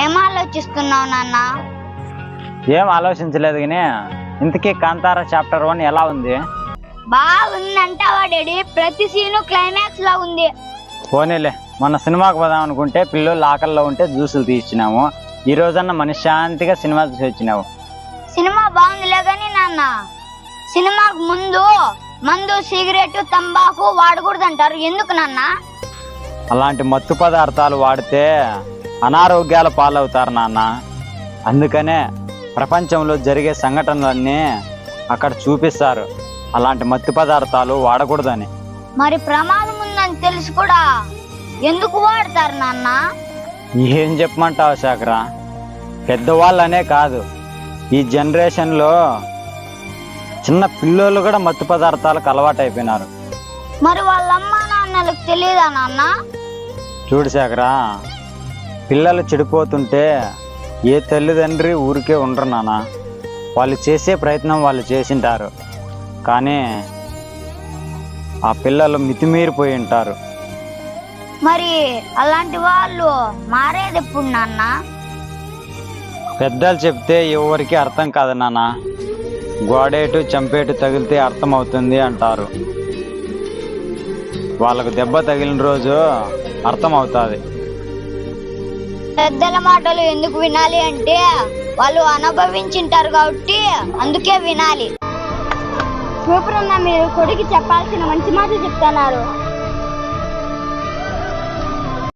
ఏం ఆలోచిస్తున్నావు నాన్న? ఏం ఆలోచించలేదు కానీ ఇంతకీ కాంతార చాప్టర్ వన్ ఎలా ఉంది? బాగుందంటావా డాడీ ప్రతి సీను క్లైమాక్స్ లా ఉంది. పోనీలే మన సినిమాకి పోదాం అనుకుంటే పిల్లలు ఆకల్లో ఉంటే జ్యూసులు తీసినాము ఈ రోజన్నా మనశ్శాంతిగా సినిమా చూసి వచ్చినావు. సినిమా బాగుందిలే కానీ నాన్న. సినిమాకు ముందు మందు సిగరెట్ తంబాకు వాడకూడదు అంటారు ఎందుకు నాన్న? అలాంటి మత్తు పదార్థాలు వాడితే అనారోగ్యాల పాలవుతారు నాన్న. అందుకనే ప్రపంచంలో జరిగే సంఘటనలన్నీ అక్కడ చూపిస్తారు. అలాంటి మత్తు పదార్థాలు వాడకూడదని. మరి ప్రమాదం ఉందని తెలిసి కూడా ఎందుకు వాడతారు నాన్న? ఏం చెప్పమంటావు శాకరా పెద్దవాళ్ళనే కాదు. ఈ జనరేషన్లో చిన్న పిల్లోళ్ళు కూడా మత్తు పదార్థాలకు అలవాటు అయిపోయినారు మరి వాళ్ళ అమ్మ నాన్నలకు తెలియదా నాన్న? చూడు శాకరా పిల్లలు చెడిపోతుంటే ఏ తల్లిదండ్రి ఊరికే ఉండరు నాన్న. వాళ్ళు చేసే ప్రయత్నం వాళ్ళు చేసింటారు. కానీ ఆ పిల్లలు మితిమీరిపోయి ఉంటారు. మరి అలాంటి వాళ్ళు మారేది ఎప్పుడు నాన్న? పెద్దలు చెప్తే ఎవరికి అర్థం కాదు నాన్న. గోడేటు చంపేటు తగిలితే అర్థం అవుతుంది అంటారు. వాళ్ళకు దెబ్బ తగిలిన రోజు అర్థం అవుతుంది పెద్దల మాటలు ఎందుకు వినాలి అంటే వాళ్ళు అనుభవించింటారు కాబట్టి అందుకే వినాలి. సూపర్ అన్న మీరు కొడుకు చెప్పాల్సిన మంచి మాటలు చెప్తున్నారు.